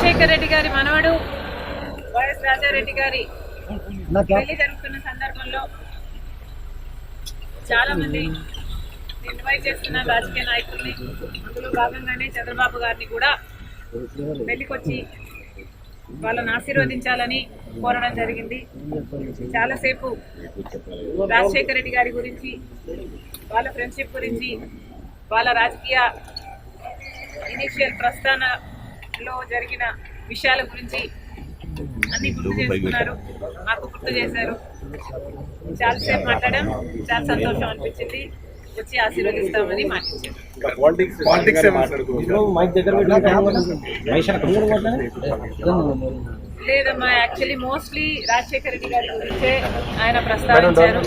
రాజశేఖర రెడ్డి గారి మనవడు వైఎస్ రాజారెడ్డి గారి పెళ్ళి జరుగుతున్న సందర్భంలో చాలా మంది ఇన్వైట్ చేస్తున్న రాజకీయ నాయకుల్ని అందులో భాగంగానే చంద్రబాబు గారిని కూడా పెళ్ళికొచ్చి వాళ్ళని ఆశీర్వదించాలని కోరడం జరిగింది. చాలాసేపు రాజశేఖర రెడ్డి గారి గురించి వాళ్ళ ఫ్రెండ్షిప్ గురించి వాళ్ళ రాజకీయ ఇనిషియల్ ప్రస్థానంలో జరిగిన విషయాల గురించి అన్ని గుర్తు చేసుకున్నారు. మాకు గుర్తు చేశారు. చాలాసేపు మాట్లాడాం. చాలా సంతోషం అనిపించింది. వచ్చి ఆశీర్వదిస్తామని మాటించారు పాలిటిక్స్ మైక్ దగ్గర లేదమ్మా యాక్చువల్లీ మోస్ట్లీ రాజశేఖర రెడ్డి గారి గురించే ఆయన ప్రస్తావించారు.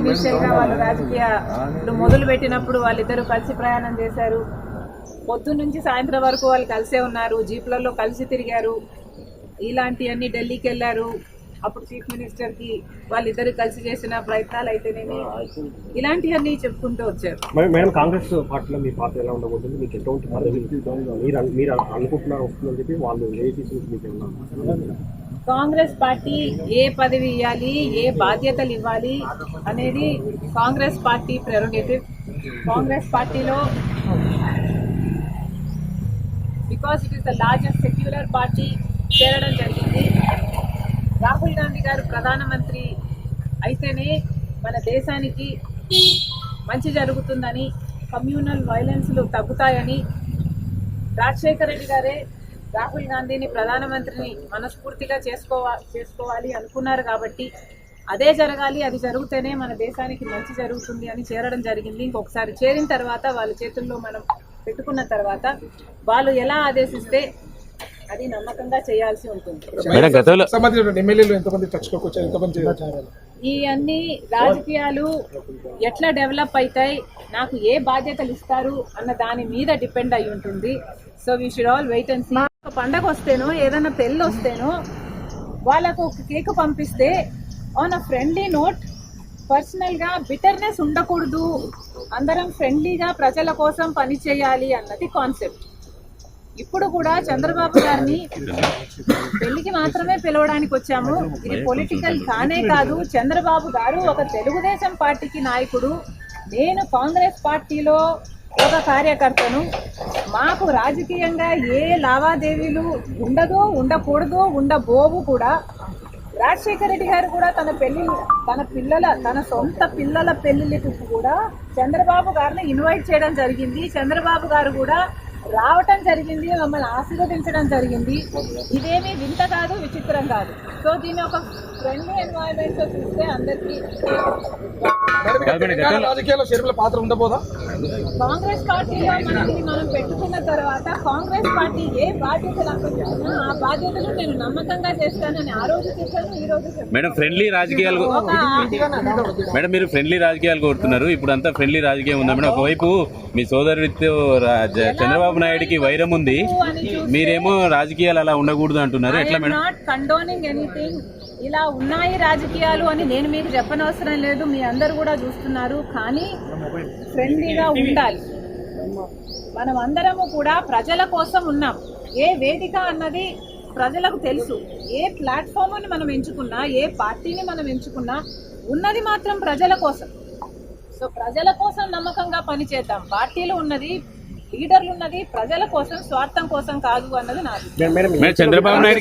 ఇనిషియల్గా వాళ్ళు రాజకీయ ఇప్పుడు మొదలు పెట్టినప్పుడు వాళ్ళిద్దరూ కలిసి ప్రయాణం చేశారు. పొద్దున్న నుంచి సాయంత్రం వరకు వాళ్ళు కలిసే ఉన్నారు జీప్లలో కలిసి తిరిగారు. ఇలాంటివన్నీ ఢిల్లీకి వెళ్ళారు. అప్పుడు చీఫ్ మినిస్టర్కి వాళ్ళిద్దరు కలిసి చేసిన ప్రయత్నాలు అయితేనేమి ఇలాంటివన్నీ చెప్పుకుంటూ వచ్చారు. మేడం కాంగ్రెస్ పార్టీలో మీ పార్టీ ఎలా ఉండబోతుంది? మీకు ఎటువంటి మీరు అను- మీరు అనుకుంటున్నారు వస్తుందని చెప్పి వాళ్ళు కాంగ్రెస్ పార్టీ ఏ పదవి ఇవ్వాలి ఏ బాధ్యతలు ఇవ్వాలి అనేది కాంగ్రెస్ పార్టీ ప్రెరోగేటివ్. కాంగ్రెస్ పార్టీలో because it is the largest secular party చేరడం జరిగింది. రాహుల్ గాంధీ గారు ప్రధానమంత్రి అయితేనే మన దేశానికి మంచి జరుగుతుందని కమ్యూనల్ వైలెన్స్లు తగ్గుతాయని రాజశేఖర రెడ్డి గారే రాహుల్ గాంధీని ప్రధానమంత్రిని మనస్ఫూర్తిగా చేసుకోవా చేసుకోవాలి అనుకున్నారు కాబట్టి అదే జరగాలి అది జరిగితేనే మన దేశానికి మంచి జరుగుతుంది అని చేరడం జరిగింది. ఇంకొకసారి చేరిన తర్వాత వాళ్ళ చేతుల్లో మనం పెట్టుకున్న తర్వాత వాళ్ళు ఎలా ఆదేశిస్తే అది నమ్మకంగా చేయాల్సి ఉంటుంది. మేడం గతంలో సంబంధించిన ఎమ్మెల్యేలు ఎంతమంది టచ్లోకి వచ్చారు? ఎంతమంది చేరారు ఈ అన్ని రాజకీయాలు ఎట్లా డెవలప్ అవుతాయి నాకు ఏ బాధ్యతలు ఇస్తారు? అన్న దాని మీద డిపెండ్ అయి ఉంటుంది. So we should all wait and see ఒక పండగ వస్తేనో ఏదైనా పెళ్ళి వస్తేనో వాళ్ళకు ఒక కేక్ పంపిస్తే ఆన్ అ ఫ్రెండ్లీ నోట్ పర్సనల్గా బిటర్నెస్ ఉండకూడదు. అందరం ఫ్రెండ్లీగా ప్రజల కోసం పని చేయాలి అన్నది కాన్సెప్ట్. ఇప్పుడు కూడా చంద్రబాబు గారిని పెళ్ళికి మాత్రమే పిలవడానికి వచ్చాము. ఇది పొలిటికల్ కానే కాదు. చంద్రబాబు గారు ఒక తెలుగుదేశం పార్టీకి నాయకుడు. నేను కాంగ్రెస్ పార్టీలో ఒక కార్యకర్తను. మాకు రాజకీయంగా ఏ లావాదేవీలు ఉండదు ఉండకూడదు ఉండబోవు కూడా రాజశేఖర రెడ్డి గారు కూడా తన పెళ్ళి తన పిల్లల తన సొంత పిల్లల పెళ్ళికి కూడా చంద్రబాబు గారిని ఇన్వైట్ చేయడం జరిగింది. చంద్రబాబు గారు కూడా రావటం జరిగింది మమ్మల్ని ఆశీర్వదించడం జరిగింది. ఇదేమీ వింత కాదు విచిత్రం కాదు. సో దీన్ని ఒక ఫ్రెండ్లీ ఎన్వైరన్మెంట్లో చూస్తే అందరికీ తెలంగాణ రాజకీయాల్లో షర్మిల పాత్ర ఉండబోదా? కాంగ్రెస్ పార్టీలో మనకి మనం పెట్టుకున్న తర్వాత కాంగ్రెస్ పార్టీ ఏ బాధ్యతలు ఆ బాధ్యతలు నేను నమ్మకంగా చేస్తానని ఆ రోజు చెప్పాను ఈ రోజు మేడం ఫ్రెండ్లీ రాజకీయాలు మేడం మీరు ఫ్రెండ్లీ రాజకీయాలు కోరుతున్నారు ఇప్పుడు అంతా ఫ్రెండ్లీ రాజకీయం ఉందా. మేడం ఒకవైపు మీ సోదరుడితో చంద్రబాబు నాయుడుకి వైరం ఉంది. మీరేమో రాజకీయాలు అలా ఉండకూడదు అంటున్నారు. ఎట్లా మేడం? నాట్ కండోనింగ్ ఎనీథింగ్ ఇలా ఉన్నాయి రాజకీయాలు అని నేను మీకు చెప్పనవసరం లేదు మీ అందరు కూడా చూస్తున్నారు. కానీ ఫ్రెండ్లీగా ఉండాలి. మనం అందరము కూడా ప్రజల కోసం ఉన్నాం. ఏ వేదిక అన్నది ప్రజలకు తెలుసు. ఏ ప్లాట్ఫామ్ని మనం ఎంచుకున్నా ఏ పార్టీని మనం ఎంచుకున్నా ఉన్నది మాత్రం ప్రజల కోసం. సో ప్రజల కోసం నమ్మకంగా పనిచేద్దాం. పార్టీలు ఉన్నది లీడర్లు ఉన్నది ప్రజల కోసం స్వార్థం కోసం కాదు అన్నది నాది కూడా. చంద్రబాబు నాయుడు